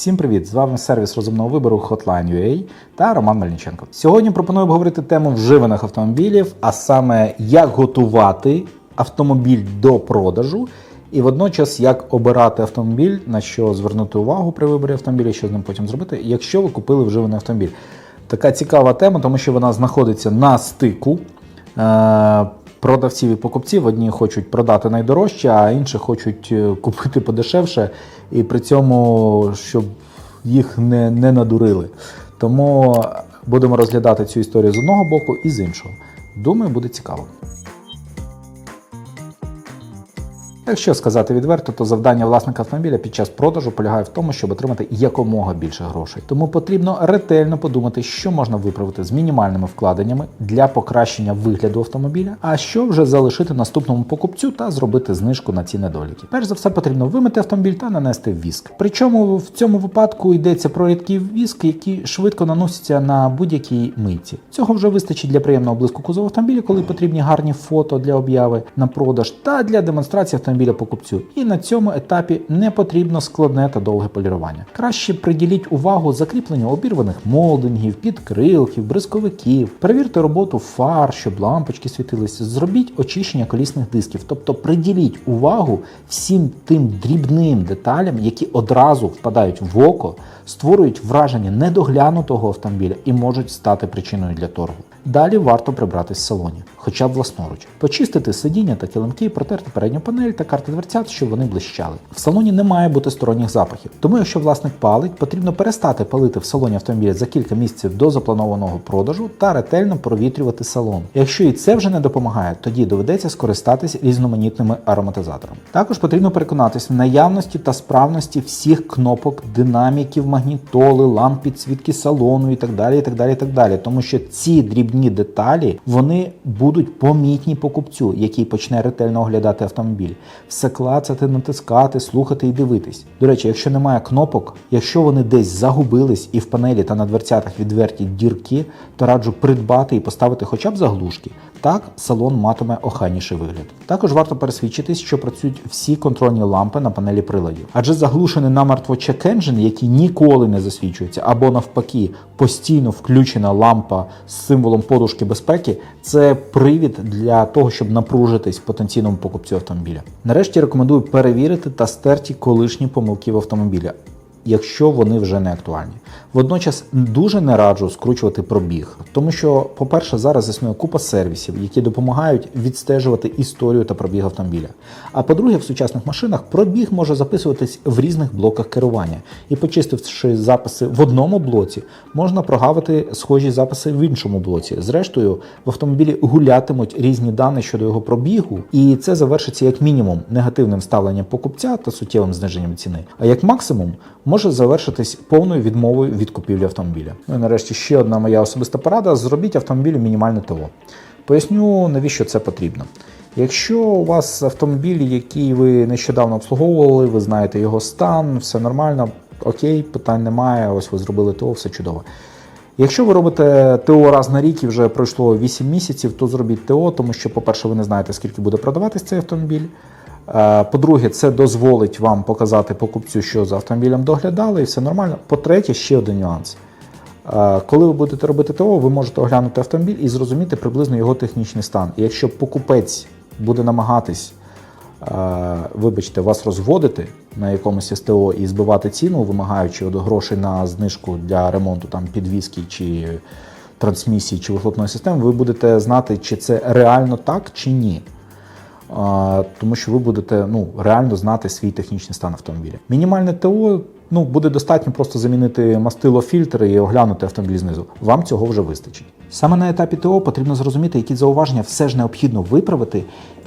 Всім привіт! З вами сервіс розумного вибору Hotline.ua та Роман Мельниченко. Сьогодні пропоную обговорити тему вживаних автомобілів, а саме як готувати автомобіль до продажу, і водночас як обирати автомобіль, на що звернути увагу при виборі автомобіля, що з ним потім зробити, якщо ви купили вживаний автомобіль. Така цікава тема, тому що вона знаходиться на стику. Продавців і покупців одні хочуть продати найдорожче, а інші хочуть е, купити подешевше, і при цьому, щоб їх не, не надурили. Тому будемо розглядати цю історію з одного боку і з іншого. Думаю, буде цікаво. Якщо сказати відверто, то завдання власника автомобіля під час продажу полягає в тому, щоб отримати якомога більше грошей. Тому потрібно ретельно подумати, що можна виправити з мінімальними вкладеннями для покращення вигляду автомобіля, а що вже залишити наступному покупцю та зробити знижку на ці недоліки. Перш за все, потрібно вимити автомобіль та нанести віск. Причому в цьому випадку йдеться про рідкий віск, які швидко наносяться на будь-якій митці. Цього вже вистачить для приємного блиску кузова автомобіля, коли потрібні гарні фото для обяви на продаж та для демонстрації автомобіля покупцю. І на цьому етапі не потрібно складне та довге полірування. Краще приділіть увагу закріпленню обірваних молдингів, підкрилків, бризковиків. Перевірте роботу фар, щоб лампочки світилися. Зробіть очищення колісних дисків, тобто приділіть увагу всім тим дрібним деталям, які одразу впадають в око, створюють враження недоглянутого автомобіля і можуть стати причиною для торгу. Далі варто прибратись в салоні, хоча б власноруч, почистити сидіння та килимки, протерти передню панель та карти дверцят, щоб вони блищали. В салоні не має бути сторонніх запахів, тому якщо власник палить, потрібно перестати палити в салоні автомобіля за кілька місяців до запланованого продажу та ретельно провітрювати салон. Якщо і це вже не допомагає, тоді доведеться скористатись різноманітними ароматизаторами. Також потрібно переконатись в наявності та справності всіх кнопок, динаміків, магнітоли, ламп підсвітки салону і так далі. і так далі, і так далі. Тому що ці дрібні деталі вони будуть помітні покупцю, який почне ретельно оглядати автомобіль. Все клацати, натискати, слухати і дивитись. До речі, якщо немає кнопок, якщо вони десь загубились і в панелі та на дверцятах відверті дірки, то раджу придбати і поставити хоча б заглушки. Так салон матиме охайніший вигляд. Також варто пересвідчитись, що працюють всі контрольні лампи на панелі приладів, адже заглушений намертво engine, який ніколи не засвічується, або навпаки, постійно включена лампа з символом подушки безпеки, це привід для того, щоб напружитись потенційному покупцю автомобіля. Нарешті рекомендую перевірити та стерті колишні помилки в автомобіля. Якщо вони вже не актуальні, водночас дуже не раджу скручувати пробіг, тому що, по-перше, зараз існує купа сервісів, які допомагають відстежувати історію та пробіг автомобіля. А по-друге, в сучасних машинах пробіг може записуватись в різних блоках керування, і почистивши записи в одному блоці, можна прогавити схожі записи в іншому блоці. Зрештою, в автомобілі гулятимуть різні дані щодо його пробігу, і це завершиться як мінімум негативним ставленням покупця та суттєвим зниженням ціни, а як максимум може завершитись повною відмовою від купівлі автомобіля. Ну і нарешті ще одна моя особиста порада: зробіть автомобілю мінімальне ТО. Поясню, навіщо це потрібно. Якщо у вас автомобіль, який ви нещодавно обслуговували, ви знаєте його стан, все нормально, окей, питань немає. Ось ви зробили ТО, все чудово. Якщо ви робите ТО раз на рік і вже пройшло 8 місяців, то зробіть ТО, тому що, по-перше, ви не знаєте, скільки буде продаватись цей автомобіль. Е, По-друге, це дозволить вам показати покупцю, що за автомобілем доглядали, і все нормально. По-третє, ще один нюанс. Е, Коли ви будете робити ТО, ви можете оглянути автомобіль і зрозуміти приблизно його технічний стан. І якщо покупець буде намагатись, е, вибачте, вас розводити на якомусь СТО і збивати ціну, вимагаючи грошей на знижку для ремонту там підвіски чи трансмісії чи вихлопної системи, ви будете знати, чи це реально так чи ні. Тому що ви будете ну, реально знати свій технічний стан автомобіля. Мінімальне ТО ну, буде достатньо просто замінити мастило фільтри і оглянути автомобіль знизу. Вам цього вже вистачить. Саме на етапі ТО потрібно зрозуміти, які зауваження все ж необхідно виправити,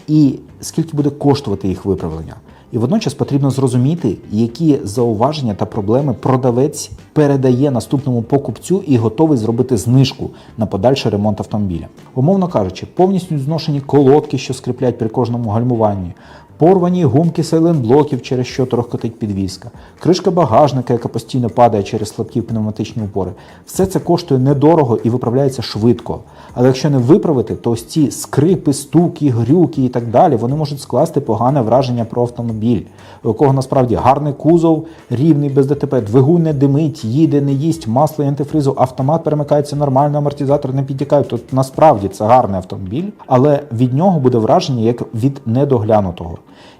і скільки буде коштувати їх виправлення. І водночас потрібно зрозуміти, які зауваження та проблеми продавець передає наступному покупцю і готовий зробити знижку на подальший ремонт автомобіля. Умовно кажучи, повністю зношені колодки, що скріплять при кожному гальмуванні, порвані гумки сайлентблоків, через що торохкотить підвіска, кришка багажника, яка постійно падає через слабкі пневматичні упори. Все це коштує недорого і виправляється швидко. Але якщо не виправити, то ось ці скрипи, стуки, грюки і так далі, вони можуть скласти погане враження про автомобіль, у якого насправді гарний кузов, рівний без ДТП, двигун не димить, їде, не їсть, масло і антифризу, автомат перемикається нормально, амортизатор не підтікає. То насправді це гарний автомобіль, але від нього буде враження як від недоглянутого.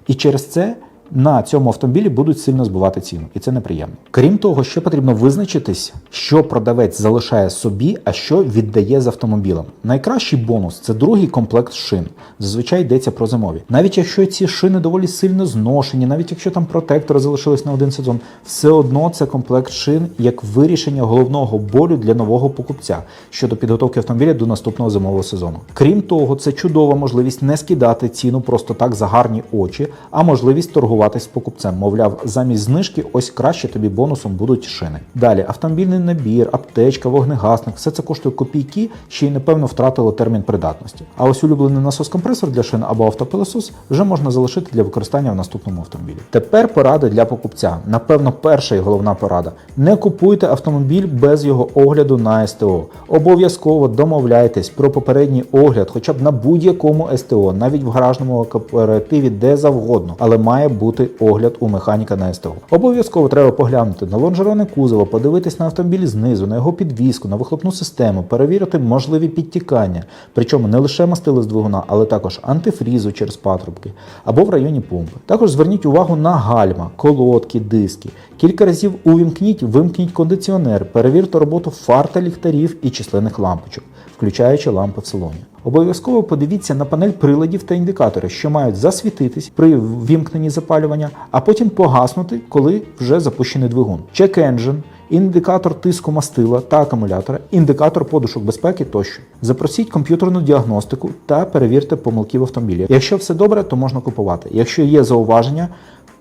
І через це на цьому автомобілі будуть сильно збивати ціну, і це неприємно. Крім того, ще потрібно визначитись, що продавець залишає собі, а що віддає з автомобілем. Найкращий бонус це другий комплект шин. Зазвичай йдеться про зимові. Навіть якщо ці шини доволі сильно зношені, навіть якщо там протектори залишились на один сезон, все одно це комплект шин як вирішення головного болю для нового покупця щодо підготовки автомобіля до наступного зимового сезону. Крім того, це чудова можливість не скидати ціну просто так за гарні очі, а можливість торгуватись з покупцем. Мовляв, замість знижки ось краще тобі бонусом будуть шини. Далі автомобільний набір, аптечка, вогнегасник, все це коштує копійки, ще й напевно втратило термін придатності. А ось улюблений насос-компресор для шин або автопилосос вже можна залишити для використання в наступному автомобілі. Тепер поради для покупця. Напевно, перша і головна порада: не купуйте автомобіль без його огляду на СТО. Обов'язково домовляйтесь про попередній огляд, хоча б на будь-якому СТО, навіть в гаражному кооперативі, де завгодно, але має бути огляд у механіка на СТО. Обов'язково треба поглянути на лонжерони кузова, подивитись на автомобіль знизу, на його підвіску, на вихлопну систему, перевірити можливі підтікання, причому не лише мастили з двигуна, але також антифрізу через патрубки або в районі помпи. Також зверніть увагу на гальма, колодки, диски. Кілька разів увімкніть, вимкніть кондиціонер, перевірте роботу фар та ліхтарів і численних лампочок, включаючи лампи в салоні. Обов'язково подивіться на панель приладів та індикатори, що мають засвітитись при вімкненні запалювання, а потім погаснути, коли вже запущений двигун. Check engine, індикатор тиску мастила та акумулятора, індикатор подушок безпеки тощо. Запросіть комп'ютерну діагностику та перевірте помилки в автомобілі. Якщо все добре, то можна купувати. Якщо є зауваження,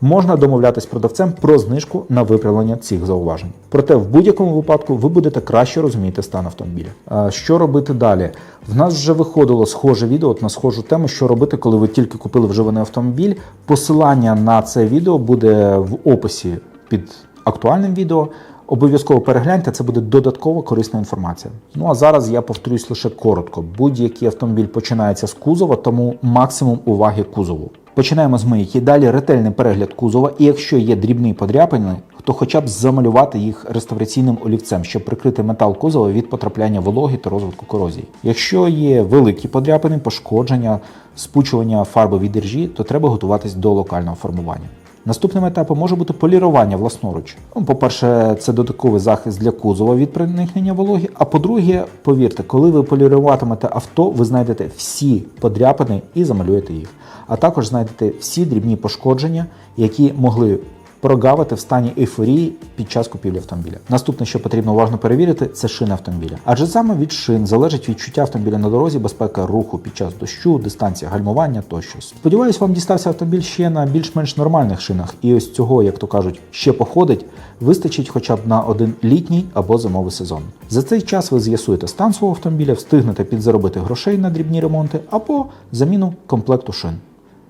можна домовлятись продавцем про знижку на виправлення цих зауважень. Проте в будь-якому випадку ви будете краще розуміти стан автомобіля. Що робити далі? В нас вже виходило схоже відео от на схожу тему, що робити, коли ви тільки купили вживаний автомобіль. Посилання на це відео буде в описі під актуальним відео. Обов'язково перегляньте, це буде додаткова корисна інформація. Ну а зараз я повторюсь лише коротко: будь-який автомобіль починається з кузова, тому максимум уваги кузову. Починаємо з мийки. Далі ретельний перегляд кузова, і якщо є дрібні подряпини, то хоча б замалювати їх реставраційним олівцем, щоб прикрити метал кузова від потрапляння вологи та розвитку корозії. Якщо є великі подряпини, пошкодження, спучування фарби від іржі, то треба готуватись до локального формування. Наступним етапом може бути полірування власноруч. Ну, По-перше, це додатковий захист для кузова від проникнення вологи. А по-друге, повірте, коли ви поліруватимете авто, ви знайдете всі подряпини і замалюєте їх. А також знайдете всі дрібні пошкодження, які могли прогавити в стані ейфорії під час купівлі автомобіля. Наступне, що потрібно уважно перевірити, це шини автомобіля. Адже саме від шин залежить відчуття автомобіля на дорозі, безпека руху під час дощу, дистанція гальмування тощо. Сподіваюсь, вам дістався автомобіль ще на більш-менш нормальних шинах, і ось цього, як то кажуть, ще походить, вистачить хоча б на один літній або зимовий сезон. За цей час ви з'ясуєте стан свого автомобіля, встигнете підзаробити грошей на дрібні ремонти або заміну комплекту шин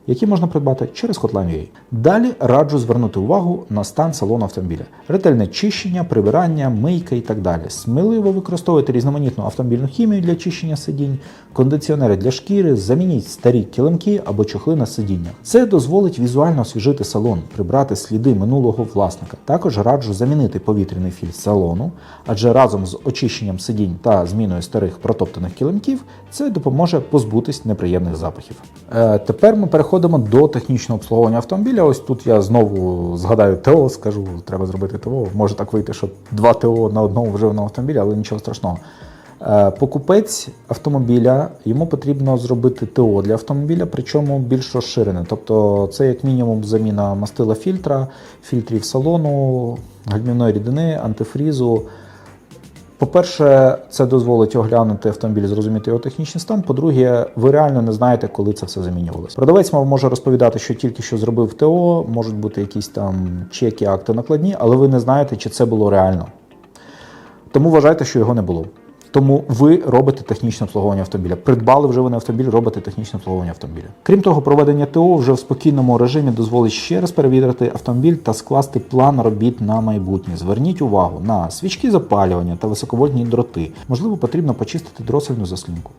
які можна придбати через Hotline.ua. Далі раджу звернути увагу на стан салону автомобіля, ретельне чищення, прибирання, мийка і так далі. Сміливо використовуйте різноманітну автомобільну хімію для чищення сидінь, кондиціонери для шкіри, замініть старі килимки або чохли на сидіннях. Це дозволить візуально освіжити салон, прибрати сліди минулого власника. Також раджу замінити повітряний фільтр салону, адже разом з очищенням сидінь та зміною старих протоптаних килимків це допоможе позбутись неприємних запахів. Е, тепер ми переходимо до технічного обслуговування автомобіля. Ось тут я знову згадаю ТО, скажу, треба зробити ТО. Може так вийти, що два ТО на одному вживаному автомобілі, але нічого страшного. Е, Покупець автомобіля йому потрібно зробити ТО для автомобіля, причому більш розширене. Тобто це як мінімум заміна мастила фільтра, фільтрів салону, гальмівної рідини, антифрізу. По-перше, це дозволить оглянути автомобіль, зрозуміти його технічний стан. По-друге, ви реально не знаєте, коли це все замінювалося. Продавець мав може розповідати, що тільки що зробив ТО, можуть бути якісь там чеки, акти накладні, але ви не знаєте, чи це було реально. Тому вважайте, що його не було. Тому ви робите технічне обслуговування автомобіля. Придбали вже ви на автомобіль, робите технічне обслуговування автомобіля. Крім того, проведення ТО вже в спокійному режимі дозволить ще раз перевірити автомобіль та скласти план робіт на майбутнє. Зверніть увагу на свічки запалювання та високовольтні дроти. Можливо, потрібно почистити дросельну заслінку.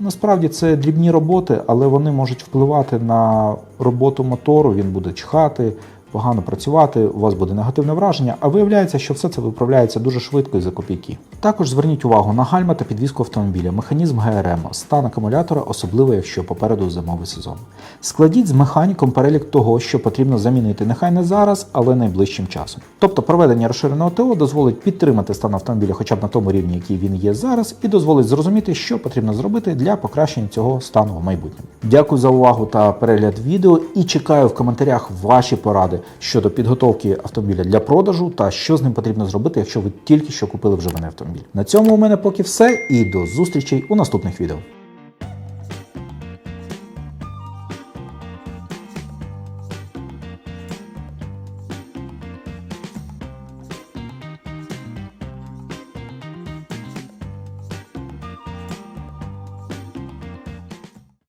Насправді це дрібні роботи, але вони можуть впливати на роботу мотору. Він буде чхати, погано працювати, у вас буде негативне враження, а виявляється, що все це виправляється дуже швидко і за копійки. Також зверніть увагу на гальма та підвіску автомобіля, механізм ГРМ, стан акумулятора, особливо якщо попереду зимовий сезон. Складіть з механіком перелік того, що потрібно замінити, нехай не зараз, але найближчим часом. Тобто проведення розширеного ТО дозволить підтримати стан автомобіля хоча б на тому рівні, який він є зараз, і дозволить зрозуміти, що потрібно зробити для покращення цього стану в майбутньому. Дякую за увагу та перегляд відео і чекаю в коментарях ваші щодо підготовки автомобіля для продажу та що з ним потрібно зробити, якщо ви тільки що купили вживаний автомобіль. На цьому у мене поки все, і до зустрічей у наступних відео.